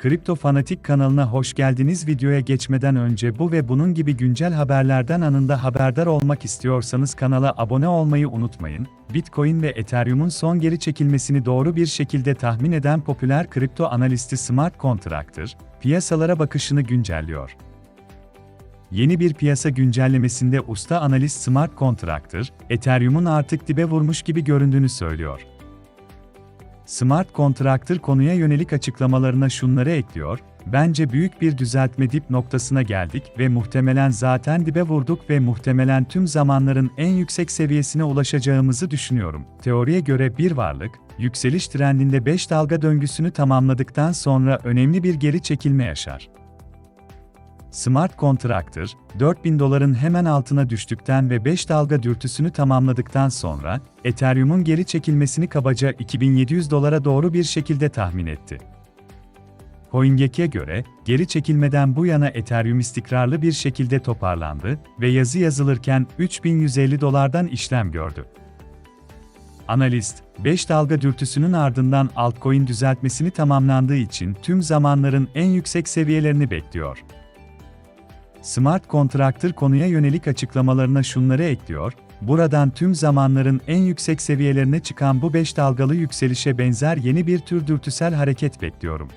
Kripto Fanatik kanalına hoş geldiniz. Videoya geçmeden önce bu ve bunun gibi güncel haberlerden anında haberdar olmak istiyorsanız kanala abone olmayı unutmayın. Bitcoin ve Ethereum'un son geri çekilmesini doğru bir şekilde tahmin eden popüler kripto analisti Smart Contractor, piyasalara bakışını güncelliyor. Yeni bir piyasa güncellemesinde usta analist Smart Contractor, Ethereum'un artık dibe vurmuş gibi göründüğünü söylüyor. Smart Contractor konuya yönelik açıklamalarına şunları ekliyor, bence büyük bir düzeltme dip noktasına geldik ve muhtemelen zaten dibe vurduk ve muhtemelen tüm zamanların en yüksek seviyesine ulaşacağımızı düşünüyorum. Teoriye göre bir varlık, yükseliş trendinde 5 dalga döngüsünü tamamladıktan sonra önemli bir geri çekilme yaşar. Smart Contractor, 4000 doların hemen altına düştükten ve 5 dalga dürtüsünü tamamladıktan sonra, Ethereum'un geri çekilmesini kabaca 2700 dolara doğru bir şekilde tahmin etti. CoinGeek'e göre, geri çekilmeden bu yana Ethereum istikrarlı bir şekilde toparlandı ve yazı yazılırken 3150 dolardan işlem gördü. Analist, 5 dalga dürtüsünün ardından altcoin düzeltmesini tamamlandığı için tüm zamanların en yüksek seviyelerini bekliyor. Smart Contractor konuya yönelik açıklamalarına şunları ekliyor, buradan tüm zamanların en yüksek seviyelerine çıkan bu 5 dalgalı yükselişe benzer yeni bir tür dürtüsel hareket bekliyorum.